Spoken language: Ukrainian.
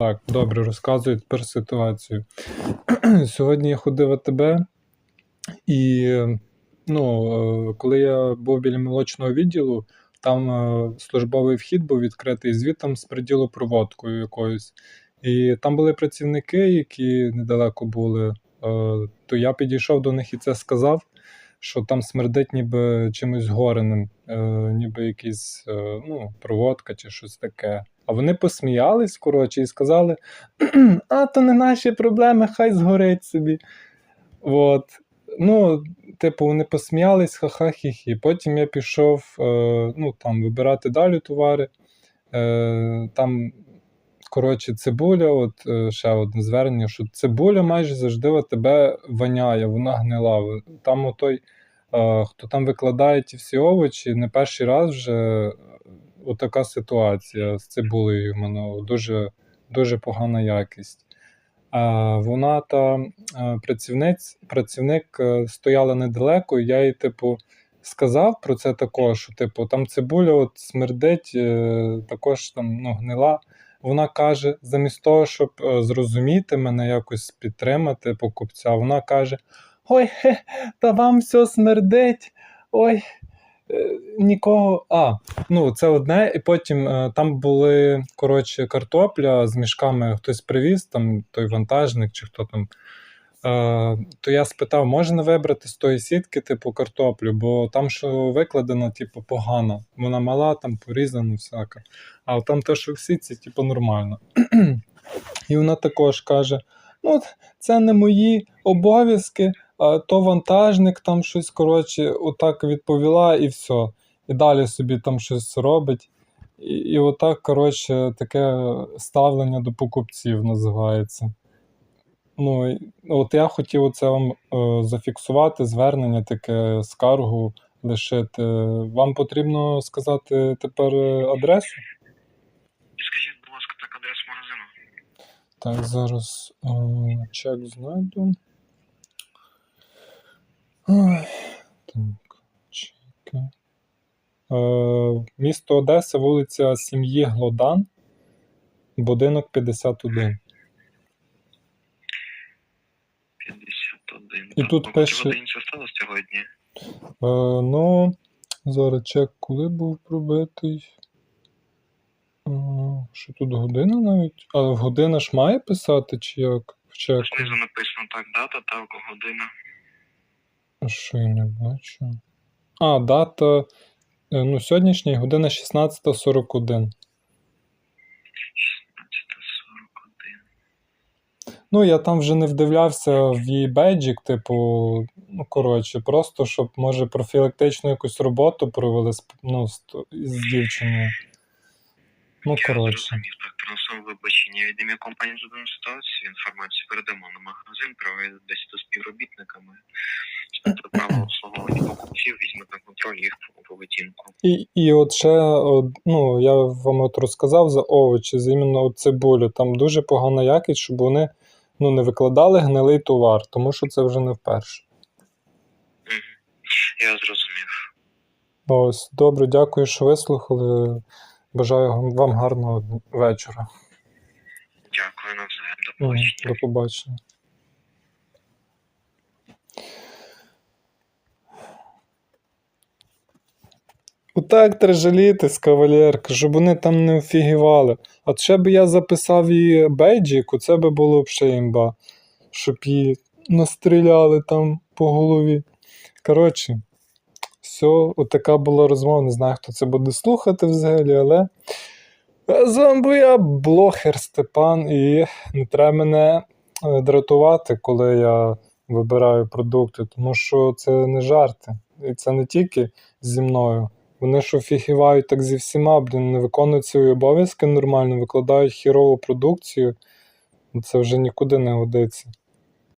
Так, добре, розказую тепер ситуацію. Сьогодні я ходив в АТБ, і ну, е, коли я був біля молочного відділу, там е, службовий вхід був відкритий, звідти з приділу проводкою якоюсь. І там були працівники, які недалеко були. Е, То я підійшов до них і це сказав, що там смердить ніби чимось гореним, е, ніби якийсь е, ну, проводка чи щось таке. А вони посміялись, коротше, і сказали: а, то не наші проблеми, хай згорить собі. От. Ну, типу, вони посміялись, ха-ха-хі-хі. Потім я пішов е, ну, там, вибирати далі товари. Е, там, коротше, цибуля, от е, ще одне звернення, що цибуля майже завжди тебе воняє, вона гнила. Там отой, е, хто там викладає ті всі овочі, не перший раз вже е, отака ситуація з цибулею мене дуже, дуже погана якість. Вона та працівниць, працівник стояла недалеко, і я їй, типу, сказав про це також, що типу, там цибуля от смердить, також там ну, гнила. Вона каже, замість того, щоб е, зрозуміти мене, якось підтримати покупця, вона каже: Ой, та вам все смердить. Ой, е, нікого. А, ну це одне, і потім е, там були коротше картопля з мішками, хтось привіз, там той вантажник чи хто там. Е, то я спитав, можна вибрати з тої сітки, типу, картоплю, бо там, що викладено, типу, погано. Вона мала, там порізана, всяка. А там те, що в сітці, типу, нормально. І вона також каже: ну, це не мої обов'язки, то вантажник там щось, коротше, отак відповіла і все. І далі собі там щось робить. І, і отак, коротше, таке ставлення до покупців називається. Ну, от я хотів це вам е, зафіксувати, звернення, таке скаргу лишити. Вам потрібно сказати тепер адресу? Скажіть, будь ласка, так адресу магазину. Так, зараз е, чек знайду. Ой, так, чеки. Е, місто Одеса, вулиця Сім'ї Глодан, будинок 51. 51. І тут ну, пише- годині це сталося сьогодні? Е, ну, зараз чек, коли був пробитий. Е, що тут година навіть? А година ж має писати, чи як в чеку? Знизу написано так, дата та година. А Що я не бачу? А, дата. е, Ну, сьогоднішній година 16.41. 16.41. Ну, я там вже не вдивлявся в її бейджик, типу, ну, коротше, просто щоб, може, профілактичну якусь роботу провели з, ну, з, з дівчиною. Ну, Я коротше. так, приносимо вибачення від ім'я компанії за дану ситуацію. Інформацію передамо на магазин, проведемо бесіду з співробітниками. Право обслуговування покупців візьмуть на контроль їх поведінку. І, і от ще, от, ну, я вам от розказав за овочі, з іменно цибулю. Там дуже погана якість, щоб вони ну, не викладали гнилий товар, тому що це вже не вперше. Я зрозумів. Ось, добре, дякую, що вислухали. Бажаю вам гарного вечора. Дякую навзаєм. До побачення. До побачення. Отак треба жалітись, кавалерка, щоб вони там не офігівали. А ще би я записав її бейджик, це би було б ще імба. Щоб її настріляли там по голові. Коротше, все, отака була розмова. Не знаю, хто це буде слухати взагалі, але. З вами був я блогер Степан, і не треба мене е, дратувати, коли я вибираю продукти, тому що це не жарти. І це не тільки зі мною. Вони ж офігівають так зі всіма, блін, не виконують свої обов'язки нормально, викладають хірову продукцію. Це вже нікуди не годиться.